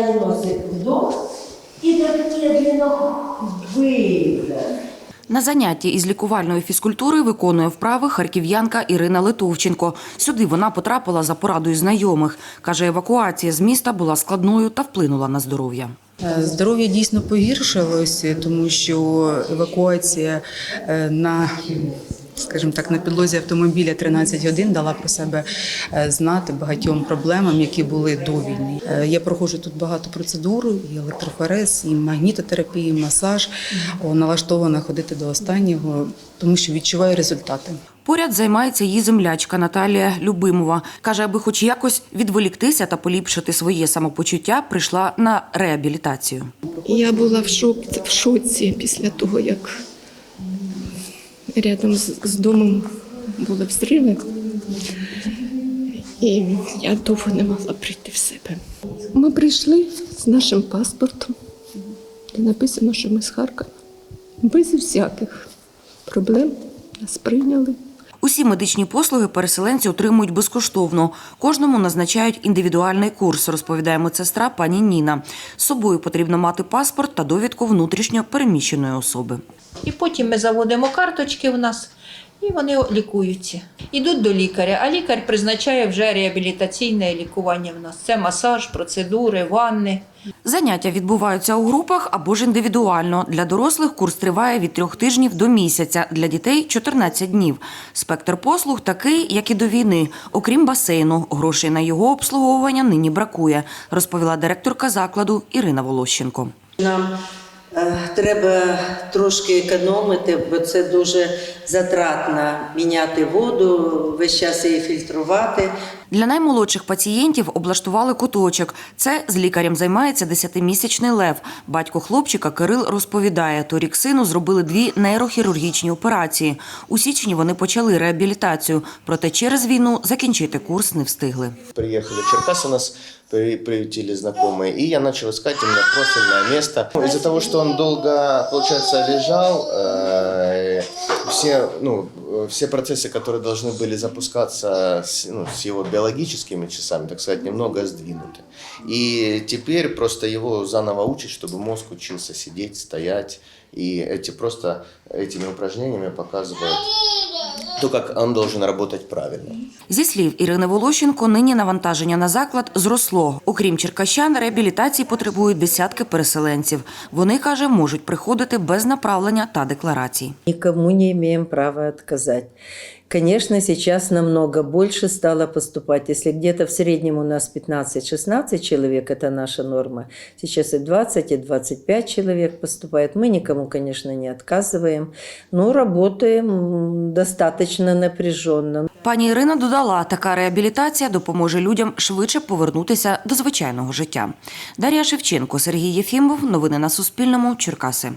Далі носик вдох і так медленно видих. На занятті із лікувальної фізкультури виконує вправи харків'янка Ірина Литовченко. Сюди вона потрапила за порадою знайомих. Каже, евакуація з міста була складною та вплинула на здоров'я. Е, Здоров'я дійсно погіршилося, тому що евакуація е, на скажімо так, на підлозі автомобіля 13 годин дала про себе е, знати багатьом проблемам, які були до війни. Е, Я проходжу тут багато процедур, і електрофорез, і магнітотерапія, і масаж. Налаштована ходити до останнього, тому що відчуваю результати. Поряд займається її землячка Наталія Любимова. Каже, аби хоч якось відволіктися та поліпшити своє самопочуття, прийшла на реабілітацію. Я була в шоці після того, як рядом з, с домом були взриви. І я довго не могла прийти в себе. Ми прийшли з нашим паспортом, де написано, що ми з Харкова. Без всяких проблем нас прийняли. Усі медичні послуги переселенці отримують безкоштовно. Кожному назначають індивідуальний курс, розповідає медсестра пані Ніна. З собою потрібно мати паспорт та довідку внутрішньо переміщеної особи. І потім ми заводимо карточки в нас, і вони лікуються. Ідуть до лікаря, а лікар призначає вже реабілітаційне лікування в нас. Це масаж, процедури, ванни. Заняття відбуваються у групах або ж індивідуально. Для дорослих курс триває від трьох тижнів до місяця, для дітей 14 днів. Спектр послуг такий, як і до війни. Окрім басейну, грошей на його обслуговування нині бракує, розповіла директорка закладу Ірина Волощенко. Нам треба трошки економити, бо це дуже затратно міняти воду, весь час її фільтрувати. Для наймолодших пацієнтів облаштували куточок. Це з лікарем займається 10-місячний Лев. Батько хлопчика Кирил розповідає, торік сину зробили дві нейрохірургічні операції. У січні вони почали реабілітацію, проте через війну закінчити курс не встигли. Приехали в Черкас, у нас при- приютили знакомые, и я начал искать именно профильное место. Из-за того, что он долго, получается, лежал, э, все, ну, э, все процессы, которые должны были запускаться с, ну, с его биологическими часами, так сказать, немного сдвинуты. И теперь просто его заново учат, чтобы мозг учился сидеть, стоять, и эти просто этими упражнениями показывают то, как он должен работать правильно. Зі слів Ірини Волощенко, нині навантаження на заклад зросло. Окрім черкащан, реабілітації потребують десятки переселенців. Вони, каже, можуть приходити без направлення та декларацій. Нікому не маємо права отказать Конечно, сейчас намного больше стало поступать. Если где-то в среднем у нас 15-16 человек, это наша норма, сейчас и 20, и 25 человек поступает. Мы никому, конечно, не отказываем, но работаем м, достаточно напряженно. Пані Ірина додала, така реабілітація допоможе людям швидше повернутися до звичайного життя. Дар'я Шевченко, Сергій Єфімов. Новини на Суспільному. Черкаси.